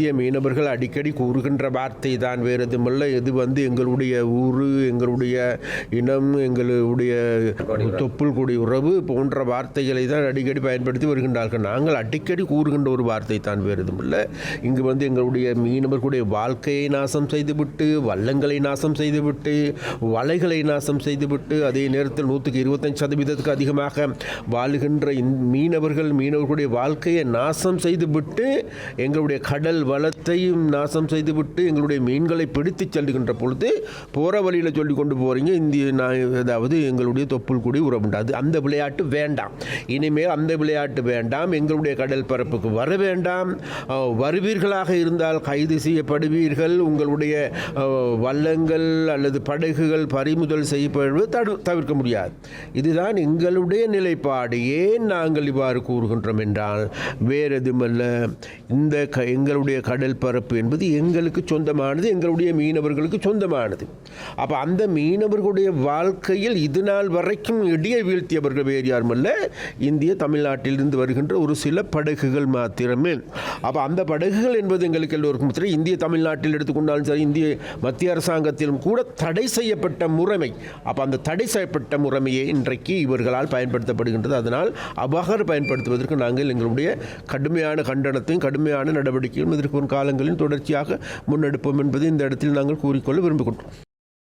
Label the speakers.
Speaker 1: இந்திய மீனவர்கள் அடிக்கடி கூறுகின்ற வார்த்தை தான் வேறு எதுவுமல்ல. இது வந்து எங்களுடைய ஊர் எங்களுடைய இனம் எங்களுடைய தொப்புள் கூடிய உறவு போன்ற வார்த்தைகளை தான் அடிக்கடி பயன்படுத்தி வருகின்றார்கள். நாங்கள் அடிக்கடி கூறுகின்ற ஒரு வார்த்தை தான் வேறு எதுவுமில்லை. இங்கு வந்து எங்களுடைய மீனவர்களுடைய வாழ்க்கையை நாசம் செய்துவிட்டு வல்லங்களை நாசம் செய்துவிட்டு வலைகளை நாசம் செய்துவிட்டு அதே நேரத்தில் நூற்றுக்கு இருபத்தஞ்சு சதவீதத்துக்கு அதிகமாக வாழுகின்ற மீனவர்கள் மீனவர்களுடைய வாழ்க்கையை நாசம் செய்துவிட்டு எங்களுடைய கடல் வளத்தையும் நாசம் செய்துவிட்டு எங்களுடைய மீன்களை பிடித்து செல்லுகின்ற பொழுது போகிற வழியில் சொல்லி கொண்டு போகிறீங்க இந்திய நான் அதாவது எங்களுடைய தொப்புள் கூடி உறவுண்டாது அந்த விளையாட்டு வேண்டாம். இனிமேல் அந்த விளையாட்டு வேண்டாம். எங்களுடைய கடல் பரப்புக்கு வர வேண்டாம். வருவீர்களாக இருந்தால் கைது செய்யப்படுவீர்கள். உங்களுடைய வல்லங்கள் அல்லது படகுகள் பறிமுதல் செய்யப்படுவது தடு தவிர்க்க முடியாது. இதுதான் எங்களுடைய நிலைப்பாடு. ஏன் நாங்கள் இவ்வாறு கூறுகின்றோம் என்றால் வேறு எதுவுமல்ல இந்த க எங்களுடைய கடல் பரப்பு என்பது எங்களுக்கு சொந்தமானது எங்களுடைய மீனவர்களுக்கு சொந்தமானது. அப்போ அந்த மீனவர்களுடைய வாழ்க்கையில் இது நாள் வரைக்கும் இடியை வீழ்த்தியவர்கள் வேறு யாருமல்ல இந்திய தமிழ்நாட்டிலிருந்து வருகின்ற ஒரு சில படகுகள் மாத்திரமே. அப்போ அந்த படகுகள் என்பது எங்களுக்கு எல்லோருக்கும் தெரியும். இந்திய தமிழ்நாட்டில் எடுத்துக்கொண்டாலும் சரி இந்திய மத்திய அரசாங்கத்திலும் கூட தடை செய்யப்பட்ட முறைமை. அப்போ அந்த தடை செய்யப்பட்ட முறைமையை இன்றைக்கு இவர்களால் பயன்படுத்தப்படுகின்றது. அதனால் அவ்வாறு பயன்படுத்துவதற்கு நாங்கள் எங்களுடைய கடுமையான கண்டனத்தையும் கடுமையான நடவடிக்கையும் எதிர்க்கும் காலங்களில் தொடர்ச்சியாக முன்னெடுப்போம் என்பதை இந்த இடத்தில் நாங்கள் கூறிக்கொள்ள விரும்புகின்றோம்.